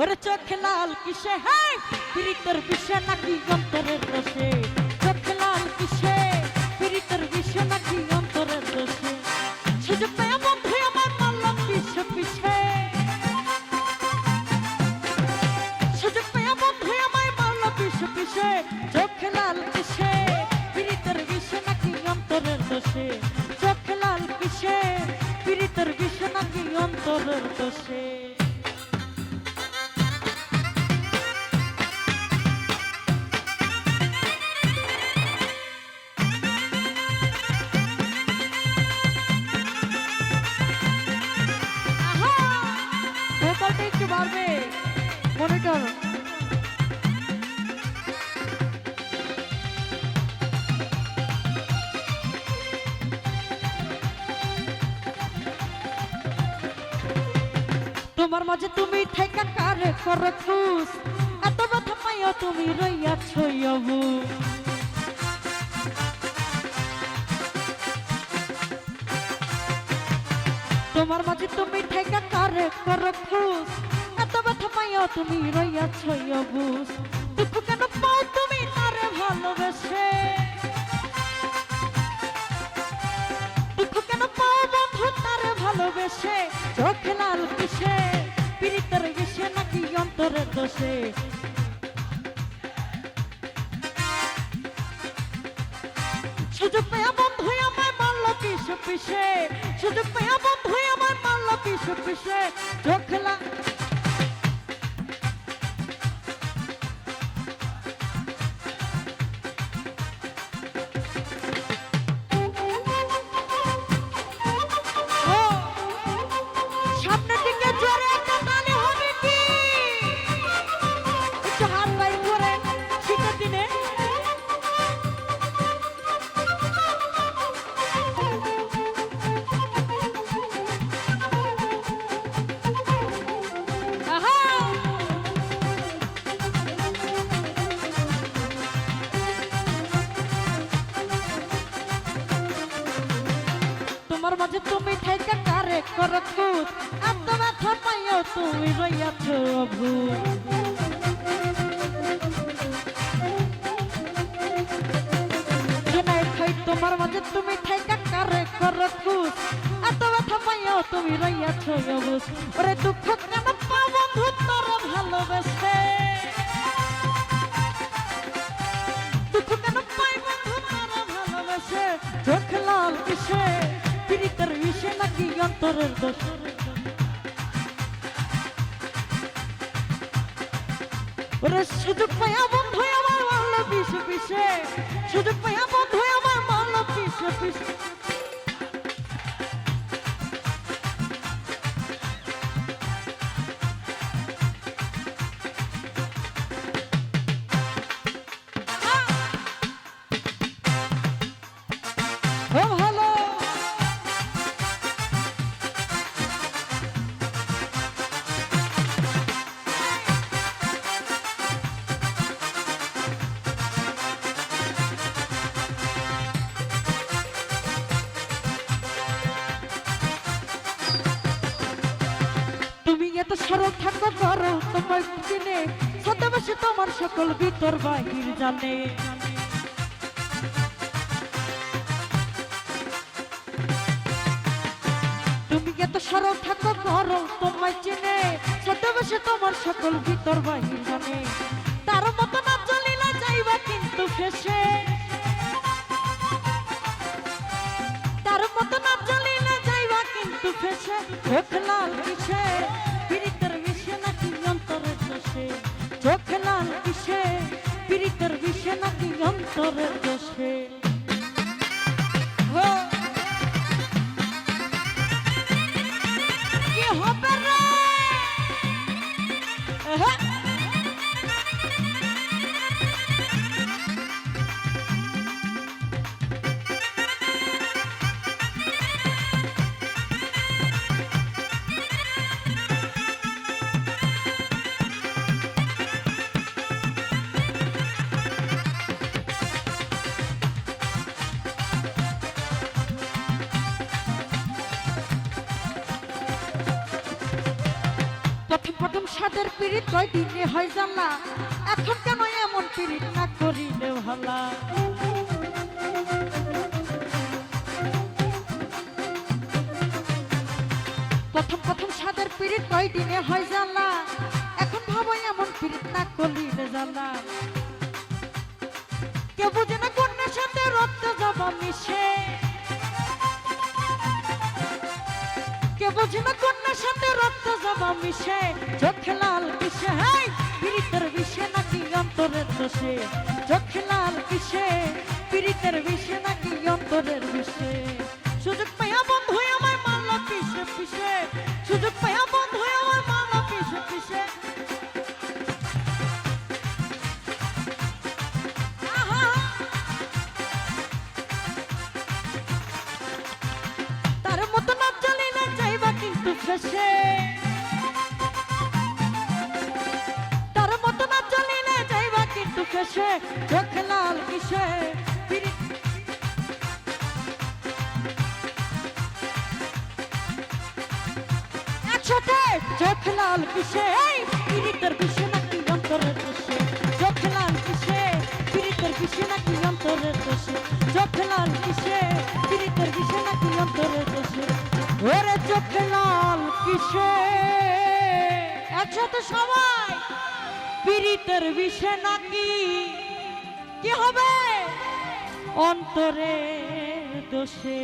ওরে চোখ লাল কিসে? হ্যাঁ পিরিতের বিষে নাকি অন্তরের রসে? চোখ লাল কিসে? পিরিতের বিষে নাকি অন্তরের রসে? সুযোগ পেয়ে বন্ধু আমার মারলাম পিছে পিছে। সুযোগ পেয়ে বন্ধু আমায় মারলো পিছে পিছে। চোখ লাল কিসে? পিরিতের বিষে নাকি অন্তরের দোষে চোখ লাল কিসে? পিরিতের বিষে নাকি অন্তরের দোষে মনিটর তোমার মাঝে তুমি ঠেকা কারে করে খুশ এত ব্যথা পাইও তুমি রইয়াছ তোমার মাঝে তুমি ঠেকা কারে করে খুশ তুমি রইয়াছ অবুস দুঃখ কেন পাও তুমি তারে ভালোবেসে? দুঃখ কেন পাও বন্ধু তারে ভালোবেসে? চোখ লাল কিসে? পীড়িতের গেছে নাকি অন্তরের দোষে? সুযোগ পেয়ে বন্ধু আমায় মারল পিছে পিছে সুযোগ পেয়ে বন্ধু আমায় মারল পিছে পিছে চোখ লাল মাঝে তুমি ঠেকা কারে কর খুদ এত ব্যথা পাইও তুমি রইয়াছ খাই তোমার মাঝে তুমি ঠেকা কারে কর এত ব্যথা পাইও তুমি রইয়াছ অবুজ ওরে দুঃখ কেন পাও বন্ধু তোর ভালোবেসে? অন্তরের দোষ ওরে সুযোগ বন্ধু আমার মারলো পিছে পিছে সুযোগ পাইয়া বন্ধু সরল থাকো করো তোমার দিনে ছদ্মবেশে তোমার সকল ভিতর বাহির জানে। তুমি এত সরল থাকো করো তোমায় চিনে। ছদ্মবেশে তোমার সকল ভিতর বাহির জানে। তার মতো না চলিলা যাইবা কিন্তু ফেসে তার মতো না চলিলা যাইবা কিন্তু ফেসে চোখ লাল কিসে? অন্তরের দোষে সাদের পিড়িত কয়দিনে হয় জানলা? এখন কেন এমন পিড়িত না করিলে ভালা প্রথম প্রথম সাদের পিড়িত কয়দিনে হয় জানলা? এখন ভাবো এমন পিড়িত না করিলে জানলা। কেউ বুঝে না কন্যার সাথে রক্ত জবা মিশে। কে বোঝে না কন্যার সাথে রক্ত জবা মিশে, চোখে লাল কিসে? হাই পীড়িতের বিষে নাকি অন্তরের দোষে? চোখে লাল কিসে পীড়িতের বিষে নাকি ফেসে চোখ লাল কিসে? একসাথে চোখ লাল কিসে? এই, পিরিতের বিষে নাকি অন্তরের দোষে চোখ লাল কিসে? পিরিতের বিষে নাকি অন্তরের দোষে চোখ লাল কিসে? পিরিতের বিষে নাকি অন্তরের দোষে ওরে চোখ লাল কিসে? একসাথে সবাই! পিরিতের বিষে নাকি? কি হবে? অন্তরে দোষে